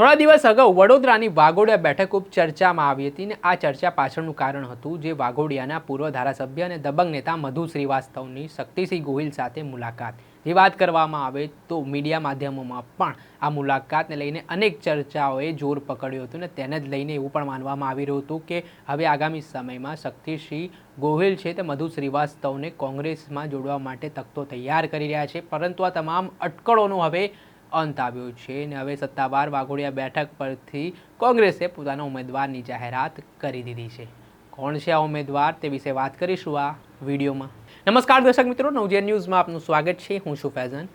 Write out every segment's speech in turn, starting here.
થોડા દિવસ અગાઉ વડોદરાની વાઘોડિયા બેઠક ઉપર ચર્ચામાં આવી હતી ને આ ચર્ચા પાછળનું કારણ હતું જે વાઘોડિયાના પૂર્વ ધારાસભ્ય અને દબંગ નેતા મધુ શ્રીવાસ્તવની શક્તિસિંહ ગોહિલ સાથે મુલાકાત. જે વાત કરવામાં આવે તો મીડિયા માધ્યમોમાં પણ આ મુલાકાતને લઈને અનેક ચર્ચાઓએ જોર પકડ્યું હતું ને તેને જ લઈને એવું પણ માનવામાં આવી રહ્યું હતું કે હવે આગામી સમયમાં શક્તિસિંહ ગોહિલ છે તે મધુ શ્રીવાસ્તવને કોંગ્રેસમાં જોડવા માટે તકતો તૈયાર કરી રહ્યા છે. પરંતુ આ તમામ અટકળોનું હવે અંત આવ્યો છે અને હવે સત્તાવાર વાઘોડિયા બેઠક પરથી કોંગ્રેસે પોતાના ઉમેદવારની જાહેરાત કરી દીધી છે. કોણ છે આ ઉમેદવાર તે વિશે વાત કરીશું આ વિડીયોમાં. નમસ્કાર દર્શક મિત્રો નવજેન ન્યૂઝમાં આપનું સ્વાગત છે. હું છું ફૈઝન.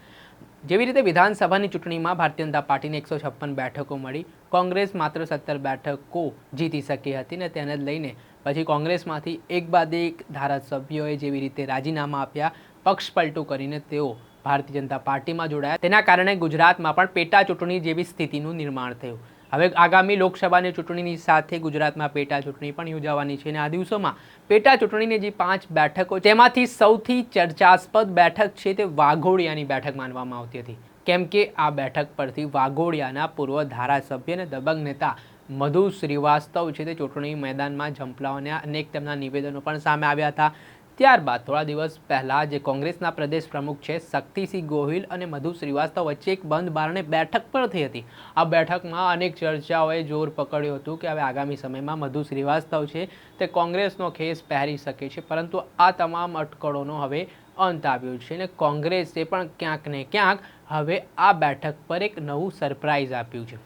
જેવી રીતે વિધાનસભાની ચૂંટણીમાં ભારતીય જનતા પાર્ટીને એકસો છપ્પન બેઠકો મળી, કોંગ્રેસ માત્ર સત્તર બેઠકો જીતી શકી હતી ને તેને લઈને પછી કોંગ્રેસમાંથી એક બાદ એક ધારાસભ્યોએ જેવી રીતે રાજીનામા આપ્યા પક્ષ પલટું કરીને તેઓ ભારતીય જનતા પાર્ટીમાં જોડાયા. તેના કારણે ગુજરાતમાં પણ પેટા ચૂંટણી જેવી સ્થિતિનું નિર્માણ થયું. હવે આગામી લોકસભાની ચૂંટણીની સાથે ગુજરાતમાં પેટા ચૂંટણી પણ યોજાવાની છે અને આ દિવસોમાં પેટા ચૂંટણીની જે પાંચ બેઠકો તેમાંથી સૌથી ચર્ચાસ્પદ બેઠક છે તે વાઘોડિયાની બેઠક માનવામાં આવતી હતી. કેમ કે આ બેઠક પરથી વાઘોડિયાના પૂર્વ ધારાસભ્ય અને દબંગ નેતા મધુ શ્રીવાસ્તવ છે તે ચૂંટણી મેદાનમાં ઝંપલાવને અનેક તેમના નિવેદનો પણ સામે આવ્યા હતા. ત્યારબાદ થોડા દિવસ પહેલાં જે કોંગ્રેસના પ્રદેશ પ્રમુખ છે શક્તિસિંહ ગોહિલ અને મધુ શ્રીવાસ્તવ વચ્ચે એક બંધ બારણે બેઠક પણ થઈ હતી. આ બેઠકમાં અનેક ચર્ચાઓએ જોર પકડ્યું હતું કે હવે આગામી સમયમાં મધુ શ્રીવાસ્તવ છે તે કોંગ્રેસનો ખેસ પહેરી શકે છે, પરંતુ આ તમામ અટકળોનો હવે અંત આવ્યો છે અને કોંગ્રેસે પણ ક્યાંક ને ક્યાંક હવે આ બેઠક પર એક નવું સરપ્રાઇઝ આપ્યું છે.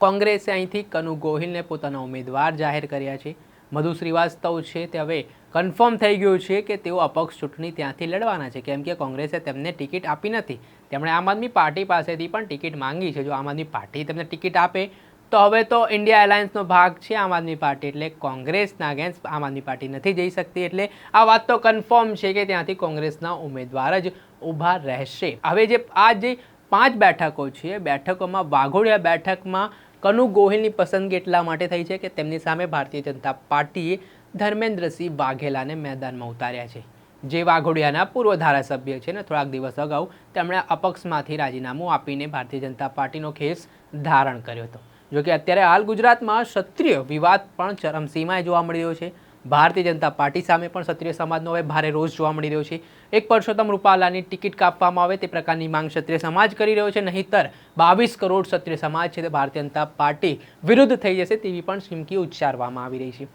કોંગ્રેસે અહીંથી કનુ ગોહિલને પોતાના ઉમેદવાર જાહેર કર્યા છે. મધુ શ્રીવાસ્તવ છે તે હવે કન્ફર્મ થઈ ગયું છે કે તેઓ અપક્ષ ચૂંટણી ત્યાંથી લડવાના છે. કેમ કે કોંગ્રેસે તેમને ટિકિટ આપી નથી. તેમણે આમ આદમી પાર્ટી પાસેથી પણ ટિકિટ માંગી છે. જો આમ આદમી પાર્ટી તેમને ટિકિટ આપે, તો હવે તો ઇન્ડિયા એલાયન્સનો ભાગ છે આમ આદમી પાર્ટી. એટલે કોંગ્રેસના અગેન્સ્ટ આમ આદમી પાર્ટી નથી જઈ શકતી. એટલે આ વાત તો કન્ફર્મ છે કે ત્યાંથી કોંગ્રેસના ઉમેદવાર જ ઊભા રહેશે. હવે જે આ જે પાંચ બેઠકો છે, બેઠકોમાં વાઘોડિયા બેઠકમાં કનુ ગોહિલની પસંદગી એટલા માટે થઈ છે કે તેમની સામે ભારતીય જનતા પાર્ટીએ ધર્મેન્દ્રસિંહ વાઘેલાને મેદાનમાં ઉતાર્યા છે. જે વાઘોડિયાના પૂર્વ ધારાસભ્ય છે ને થોડાક દિવસ અગાઉ તેમણે અપક્ષમાંથી રાજીનામું આપીને ભારતીય જનતા પાર્ટીનો ખેસ ધારણ કર્યો હતો. જોકે અત્યારે હાલ ગુજરાતમાં ક્ષત્રિય વિવાદ પણ ચરમસીમાએ જોવા મળી રહ્યો છે. ભારતીય જનતા પાર્ટી સામે પણ ક્ષત્રિય સમાજનો હવે ભારે રોષ જોવા મળી રહ્યો છે. એક પરસોત્તમ રૂપાલાની ટિકિટ કાપવામાં આવે તે પ્રકારની માંગ ક્ષત્રિય સમાજ કરી રહ્યો છે. નહીંતર બાવીસ કરોડ ક્ષત્રિય સમાજ છે તે ભારતીય જનતા પાર્ટી વિરુદ્ધ થઈ જશે તેવી પણ ચીમકી ઉચ્ચારવામાં આવી રહી છે.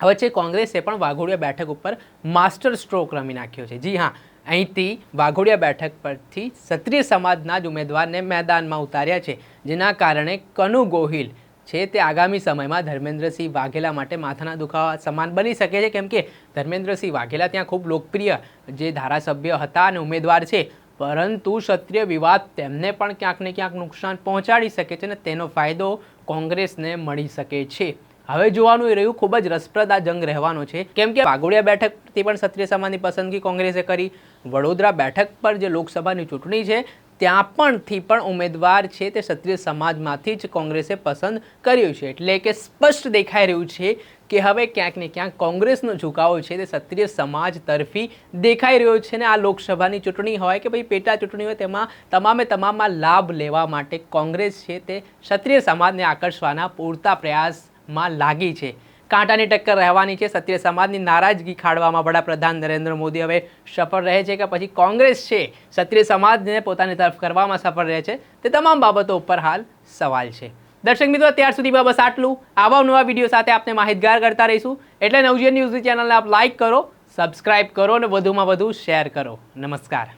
વચ્ચે કોંગ્રેસે પણ વાઘોડિયા બેઠક ઉપર માસ્ટર સ્ટ્રોક રમી નાખ્યો છે. જી હા, અહીંથી વાઘોડિયા બેઠક પરથી ક્ષત્રિય સમાજના જ ઉમેદવારને મેદાનમાં ઉતાર્યા છે, જેના કારણે કનુ ગોહિલ છે તે આગામી સમયમાં ધર્મેન્દ્રસિંહ વાઘેલા માટે માથાના દુખાવા સમાન બની શકે છે. કેમ કે ધર્મેન્દ્રસિંહ વાઘેલા ત્યાં ખૂબ લોકપ્રિય જે ધારાસભ્ય હતા અને ઉમેદવાર છે. પરંતુ ક્ષત્રિય વિવાદ તેમને પણ ક્યાંક ને ક્યાંક નુકસાન પહોંચાડી શકે છે અને તેનો ફાયદો કોંગ્રેસને મળી શકે છે. હવે જોવાનું એ રહ્યું, ખૂબ જ રસપ્રદ આ જંગ રહેવાનો છે. કેમ કે વાઘોડિયા બેઠકથી પણ ક્ષત્રિય સમાજની પસંદગી કોંગ્રેસે કરી. વડોદરા બેઠક પર જે લોકસભાની ચૂંટણી છે ત્યાં પણથી પણ ઉમેદવાર છે તે ક્ષત્રિય સમાજમાંથી જ કોંગ્રેસે પસંદ કર્યું છે. એટલે કે સ્પષ્ટ દેખાઈ રહ્યું છે કે હવે ક્યાંક ને ક્યાંક કોંગ્રેસનો ઝુકાવો છે તે ક્ષત્રિય સમાજ તરફી દેખાઈ રહ્યો છે ને આ લોકસભાની ચૂંટણી હોય કે ભાઈ પેટા ચૂંટણી હોય તેમાં તમામે તમામમાં લાભ લેવા માટે કોંગ્રેસ છે તે ક્ષત્રિય સમાજને આકર્ષવાના પૂરતા પ્રયાસમાં લાગી છે. કાંટાની ટક્કર રહેવાની છે. સત્ય સમાજની નારાજગી ખાડવામાં વડાપ્રધાન નરેન્દ્ર મોદી હવે સફળ રહે છે કે પછી કોંગ્રેસ છે? ક્ષત્રિય સમાજને પોતાની તરફ કરવામાં સફળ રહે છે. તે તમામ બાબતો ઉપર હાલ સવાલ છે. દર્શક મિત્રો અત્યાર સુધીમાં બસ આટલું. આવા નવા વીડિયો સાથે આપને માહિતગાર કરતા રહીશું. એટલે નવજીવન ન્યૂઝની ચેનલને આપ લાઇક કરો સબસ્ક્રાઇબ કરો અને વધુમાં વધુ શેર કરો. નમસ્કાર.